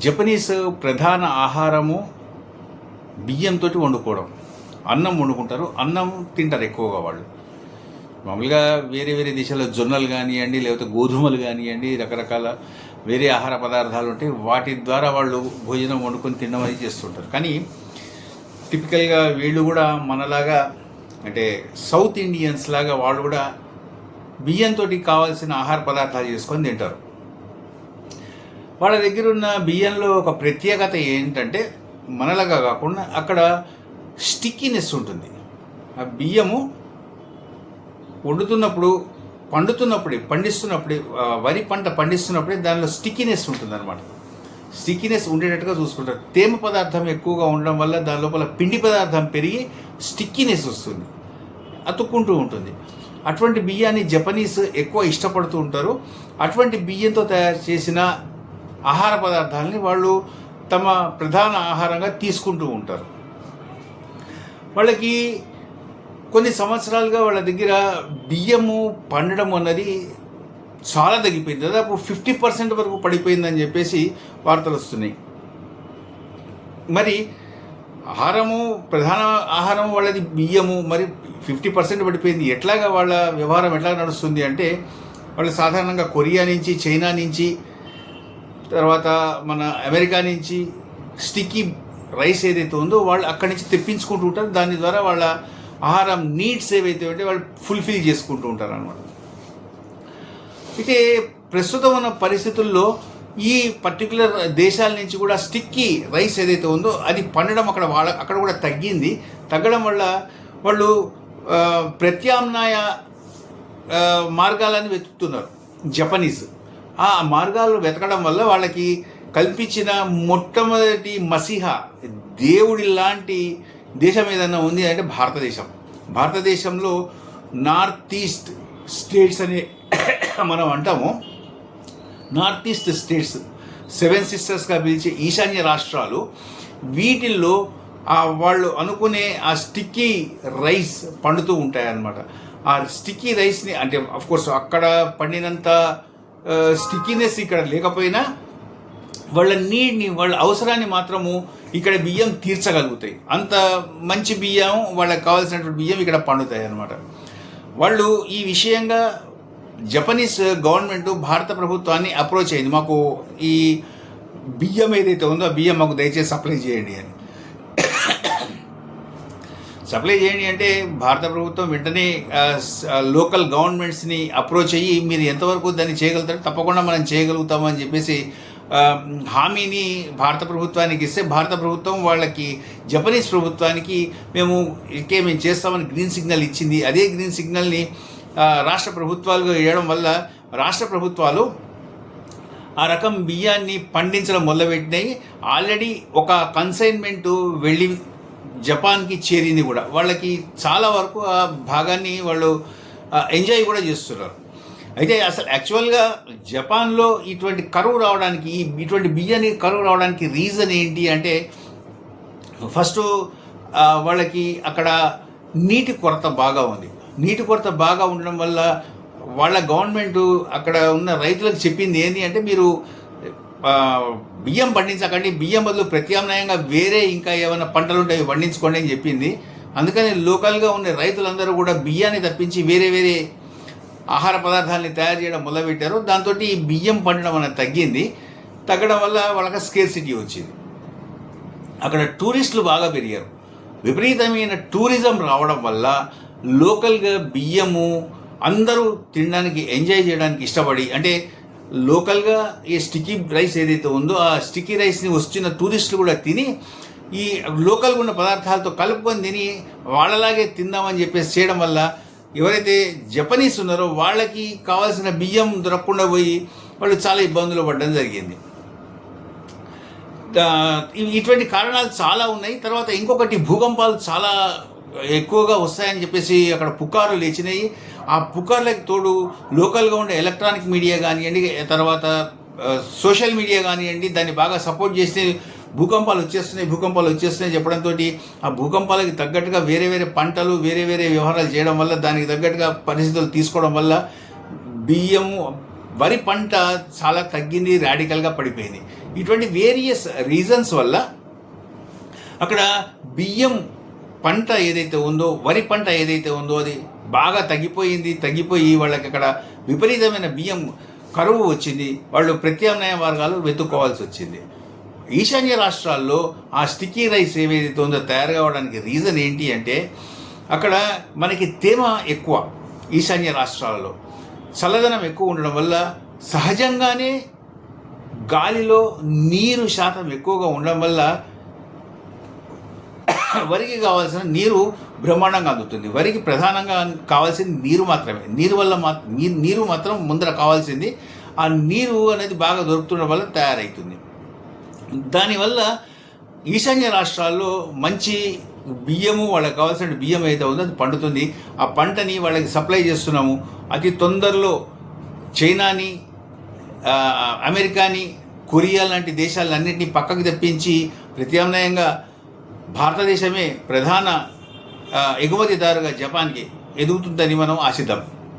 Japanese ప్రధాన ఆహారము బియ్యంతో వండుకోవడం. అన్నం వండుకుంటారు అన్నం తింటారు ఎక్కువగా వాళ్ళు. మామూలుగా వేరే వేరే దేశాల్లో జొన్నలు కానివ్వండి లేకపోతే గోధుమలు కానివ్వండి రకరకాల వేరే ఆహార పదార్థాలు ఉంటాయి వాటి ద్వారా వాళ్ళు భోజనం వండుకొని తినడం అది చేస్తుంటారు. కానీ టిపికల్గా వీళ్ళు కూడా మనలాగా అంటే సౌత్ ఇండియన్స్ లాగా వాళ్ళు కూడా బియ్యంతో కావాల్సిన ఆహార పదార్థాలు చేసుకొని తింటారు. వాళ్ళ దగ్గర ఉన్న బియ్యంలో ఒక ప్రత్యేకత ఏంటంటే మనలాగా కాకుండా అక్కడ స్టిక్కీనెస్ ఉంటుంది. ఆ బియ్యము వండుతున్నప్పుడు పండుతున్నప్పుడే పండిస్తున్నప్పుడే వరి పంట పండిస్తున్నప్పుడే దానిలో స్టిక్కీనెస్ ఉంటుంది అనమాట స్టిక్కీనెస్ ఉండేటట్టుగా చూసుకుంటారు. తేమ పదార్థం ఎక్కువగా ఉండడం వల్ల దాని లోపల పిండి పదార్థం పెరిగి స్టిక్కీనెస్ వస్తుంది. అతుక్కుంటూ ఉంటుంది. అటువంటి బియ్యాన్ని జపనీస్ ఎక్కువ ఇష్టపడుతూ ఉంటారు. అటువంటి బియ్యంతో తయారు చేసిన ఆహార పదార్థాలని వాళ్ళు తమ ప్రధాన ఆహారంగా తీసుకుంటూ ఉంటారు. వాళ్ళకి కొన్ని సంవత్సరాలుగా వాళ్ళ దగ్గర బియ్యము పండడం అన్నది చాలా తగ్గిపోయింది. దాదాపు ఫిఫ్టీ పర్సెంట్ వరకు పడిపోయిందని చెప్పేసి వార్తలు వస్తున్నాయి. మరి ఆహారము ప్రధాన ఆహారం వాళ్ళది బియ్యము మరి ఫిఫ్టీ పర్సెంట్ పడిపోయింది. ఎట్లాగా వాళ్ళ వ్యవహారం ఎట్లా నడుస్తుంది అంటే వాళ్ళు సాధారణంగా కొరియా నుంచి చైనా నుంచి తర్వాత మన అమెరికా నుంచి స్టిక్కీ రైస్ ఏదైతే ఉందో వాళ్ళు అక్కడి నుంచి తెప్పించుకుంటూ ఉంటారు. దాని ద్వారా వాళ్ళ ఆహారం నీడ్స్ ఏవైతే ఉంటే వాళ్ళు ఫుల్ఫిల్ చేసుకుంటూ ఉంటారు అనమాట అయితే ప్రస్తుతం ఉన్న పరిస్థితుల్లో ఈ పర్టికులర్ దేశాల నుంచి కూడా స్టిక్కీ రైస్ ఏదైతే ఉందో అది పండడం అక్కడ వాళ్ళ అక్కడ కూడా తగ్గింది. తగ్గడం వల్ల వాళ్ళు ప్రత్యామ్నాయ మార్గాలను వెతుకుతున్నారు. జపనీస్. ఆ మార్గాలు వెతకడం వల్ల వాళ్ళకి కల్పించిన మొట్టమొదటి మసిహ దేవుడి లాంటి దేశం ఏదైనా ఉంది అంటే భారతదేశం. భారతదేశంలో నార్త్ ఈస్ట్ స్టేట్స్ అనే మనం అంటాము. నార్త్ ఈస్ట్ స్టేట్స్ సెవెన్ సిస్టర్స్గా పిలిచే ఈశాన్య రాష్ట్రాలు వీటిల్లో ఆ వాళ్ళు అనుకునే ఆ స్టిక్కీ రైస్ పండుతూ ఉంటాయన్నమాట. ఆ స్టిక్కీ రైస్ని అంటే అఫ్ కోర్స్ అక్కడ పండినంత స్టిక్కినెస్ ఇక్కడ లేకపోయినా వాళ్ళ నీడ్ని వాళ్ళ అవసరాన్ని మాత్రము ఇక్కడ బియ్యం తీర్చగలుగుతాయి. అంత మంచి బియ్యం వాళ్ళకి కావాల్సినటువంటి బియ్యం ఇక్కడ పండుతాయి అన్నమాట. వాళ్ళు ఈ విషయంగా జపనీస్ గవర్నమెంట్ భారత ప్రభుత్వాన్ని అప్రోచ్ అయింది. మాకు ఈ బియ్యం ఏదైతే ఉందో ఆ బియ్యం మాకు దయచేసి సప్లై చేయండి అని. సప్లై చేయండి అంటే భారత ప్రభుత్వం వెంటనే లోకల్ గవర్నమెంట్స్ని అప్రోచ్ అయ్యి మీరు ఎంతవరకు దాన్ని చేయగలుగుతారో తప్పకుండా మనం చేయగలుగుతామని చెప్పేసి హామీని భారత ప్రభుత్వానికి ఇస్తే భారత ప్రభుత్వం వాళ్ళకి జపనీస్ ప్రభుత్వానికి మేము ఇంకే మేము చేస్తామని గ్రీన్ సిగ్నల్ ఇచ్చింది. అదే గ్రీన్ సిగ్నల్ని రాష్ట్ర ప్రభుత్వాలుగా ఇవ్వడం వల్ల రాష్ట్ర ప్రభుత్వాలు ఆ రకం బియ్యాన్ని పండించడం మొదలుపెట్టినాయి. ఆల్రెడీ ఒక కన్సైన్మెంట్ వెళ్ళి జపాన్కి చేరింది కూడా. వాళ్ళకి చాలా వరకు ఆ భాగాన్ని వాళ్ళు ఎంజాయ్ కూడా చేస్తున్నారు. అయితే అసలు యాక్చువల్గా జపాన్లో ఇటువంటి కరువు రావడానికి ఇటువంటి బియ్యాన్ని కరువు రావడానికి రీజన్ ఏంటి అంటే ఫస్ట్ వాళ్ళకి అక్కడ నీటి కొరత బాగా ఉంది. నీటి కొరత బాగా ఉండడం వల్ల వాళ్ళ గవర్నమెంట్ అక్కడ ఉన్న రైతులకు చెప్పింది ఏంటి అంటే మీరు బియ్యం పండించకండి. బియ్యం బదులు ప్రత్యామ్నాయంగా వేరే ఇంకా ఏమైనా పంటలు ఉంటాయి పండించుకోండి అని చెప్పింది. అందుకని లోకల్గా ఉండే రైతులందరూ కూడా బియ్యాన్ని తప్పించి వేరే వేరే ఆహార పదార్థాలని తయారు చేయడం మొదలుపెట్టారు. దాంతో ఈ బియ్యం పండడం అనేది తగ్గింది. తగ్గడం వల్ల వాళ్ళకి స్కేర్సిటీ వచ్చింది. అక్కడ టూరిస్టులు బాగా పెరిగారు. విపరీతమైన టూరిజం రావడం వల్ల లోకల్గా బియ్యము అందరూ తినడానికి ఎంజాయ్ చేయడానికి ఇష్టపడి అంటే లోకల్గా ఈ స్టిక్కీ రైస్ ఏదైతే ఉందో ఆ స్టిక్కీ రైస్ని వచ్చిన టూరిస్టులు కూడా తిని ఈ లోకల్గా ఉన్న పదార్థాలతో కలుపుకొని తిని వాళ్ళలాగే తిందామని చెప్పేసి చేయడం వల్ల ఎవరైతే జపనీస్ ఉన్నారో వాళ్ళకి కావాల్సిన బియ్యం దొరకకుండా పోయి వాళ్ళు చాలా ఇబ్బందులు పడడం జరిగింది. ఇటువంటి కారణాలు చాలా ఉన్నాయి. తర్వాత ఇంకొకటి భూకంపాలు చాలా ఎక్కువగా వస్తాయని చెప్పేసి అక్కడ పుకార్లు లేచినాయి. ఆ పుకార్లకు తోడు లోకల్గా ఉండే ఎలక్ట్రానిక్ మీడియా కానివ్వండి తర్వాత సోషల్ మీడియా కానివ్వండి దాన్ని బాగా సపోర్ట్ చేస్తే భూకంపాలు వచ్చేస్తున్నాయి భూకంపాలు వచ్చేస్తున్నాయి చెప్పడంతో ఆ భూకంపాలకి తగ్గట్టుగా వేరే వేరే పంటలు వేరే వేరే వ్యవహారాలు చేయడం వల్ల దానికి తగ్గట్టుగా పరిస్థితులు తీసుకోవడం వల్ల బియ్యం వరి పంట చాలా తగ్గింది రాడికల్గా పడిపోయింది. ఇటువంటి వేరియస్ రీజన్స్ వల్ల అక్కడ బియ్యం పంట ఏదైతే ఉందో వరి పంట ఏదైతే ఉందో అది బాగా తగ్గిపోయింది తగ్గిపోయి వాళ్ళకి అక్కడ విపరీతమైన బియ్యం కరువు వచ్చింది. వాళ్ళు ప్రత్యామ్నాయ మార్గాలు వెతుక్కోవాల్సి వచ్చింది. ఈశాన్య రాష్ట్రాల్లో ఆ స్టిక్కీ రైస్ ఏదైతే ఉందో తయారు కావడానికి రీజన్ ఏంటి అంటే అక్కడ మనకి తేమ ఎక్కువ ఈశాన్య రాష్ట్రాలలో. చల్లదనం ఎక్కువ ఉండడం వల్ల సహజంగానే గాలిలో నీరు శాతం ఎక్కువగా ఉండడం వల్ల వరికి కావాల్సిన నీరు బ్రహ్మాండంగా అందుతుంది. వరికి ప్రధానంగా కావాల్సింది నీరు మాత్రమే. నీరు వల్ల మా నీరు మాత్రం ముందర కావాల్సింది. ఆ నీరు అనేది బాగా దొరుకుతుండడం వల్ల తయారవుతుంది దానివల్ల ఈశాన్య రాష్ట్రాల్లో మంచి బియ్యము వాళ్ళకి కావాల్సిన బియ్యం అయితే ఉందో అది పండుతుంది. ఆ పంటని వాళ్ళకి సప్లై చేస్తున్నాము. అతి తొందరలో చైనాని అమెరికాని కొరియా లాంటి దేశాలన్నింటినీ పక్కకు తెప్పించి ప్రత్యామ్నాయంగా భారతదేశమే ప్రధాన ఆ, ఎగుమతిదారుగా జపాన్కి ఎదుగుతుందని మనం ఆశిద్దాం